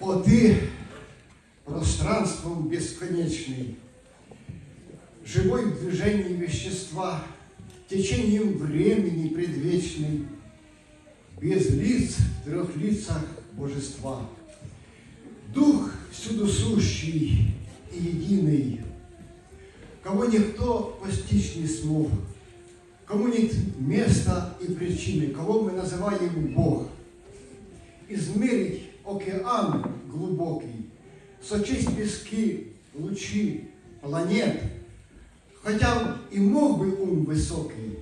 О ты, пространством бесконечный, живой в движении вещества, течением времени предвечный, без лиц в трех лицах божества. Дух всюду сущий и единый, кого никто постичь не смог, кому нет места и причины, кого мы называем Бог. Измерить океан глубокий, сочесть пески, лучи, планет, хотя и мог бы ум высокий,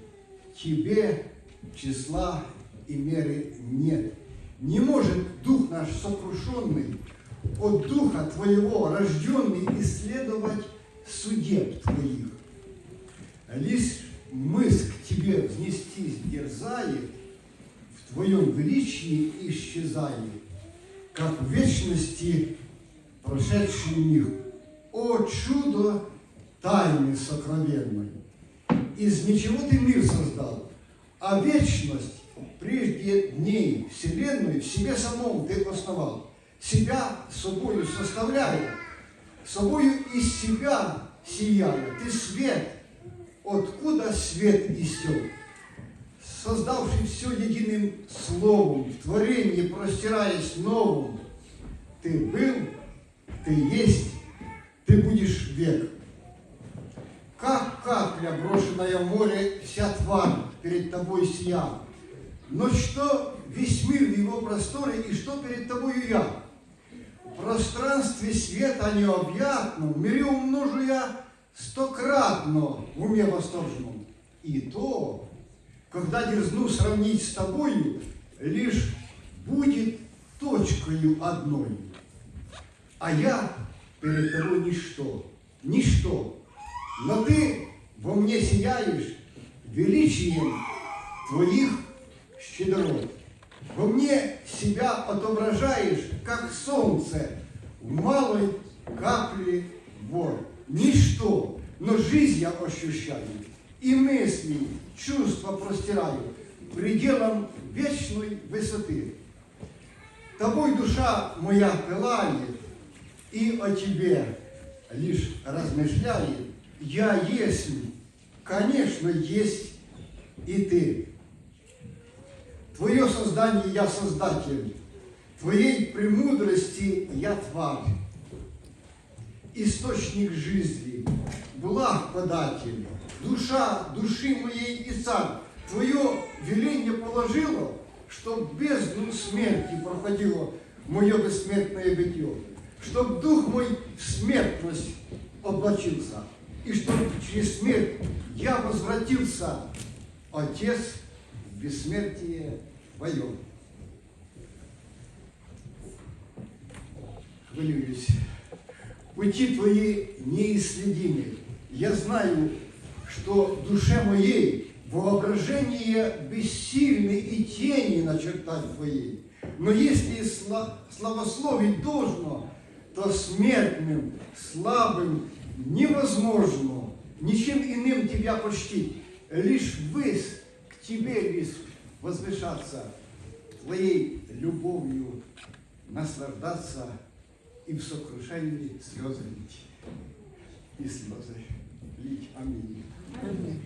тебе числа и меры нет. Не может дух наш сокрушенный от духа твоего рожденный исследовать судеб твоих. Лишь мысль к тебе взнестись дерзает, в твоем величии исчезает, как в вечности прошедший миг. О чудо тайны сокровенной! Из ничего ты мир создал, а вечность прежде дней Вселенную в себе самом ты основал, себя собою составляя, собою из себя сияя. Ты свет, откуда свет истек, создавший все единым словом, в творении простираясь новым. Ты был, ты есть, ты будешь век. Как капля, брошенная в море, вся тварь перед тобой сия. Но что весь мир в его просторе, и что перед тобою я? В пространстве света необъятном, в мире умножу я стократно в уме восторженном. И то, когда дерзну сравнить с тобою, лишь будет точкою одной. А я перед тобой ничто, ничто. Но ты во мне сияешь величием твоих щедрот. Во мне себя отображаешь, как солнце в малой капле вод. Ничто, но жизнь я ощущаю, и мысли, чувства простираю пределом вечной высоты. Тобой душа моя пылает, и о тебе лишь размышляет. Я есть, конечно, есть и ты. Твое создание я создатель, Твоей премудрости я тварь. Источник жизни, благ податель, душа души моей и царь. Твое веление положило, чтоб бездну смерти проходило мое бессмертное бытие, чтоб дух мой в смертность облачился, и чтоб через смерть я возвратился, Отец, в бессмертие твое. Хвалююсь. Пути твои неисследимы. Я знаю, что душе моей воображение бессильны и тени начертать твоей. Но если славословить должно, то смертным, слабым невозможно ничем иным тебя почтить. Лишь выс к тебе лишь возвышаться, твоей любовью наслаждаться и в сокрушении слезы лить. И слезы лить. Аминь. Аминь.